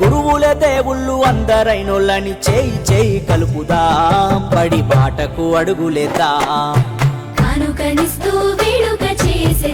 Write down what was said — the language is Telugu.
గురువుల దేవుళ్ళు అందరైనోళ్ళని చేయి చేయి కలుపుదాం. పడి బాటకు అడుగులేదా కనుకనిస్తూ వేడుక చేసే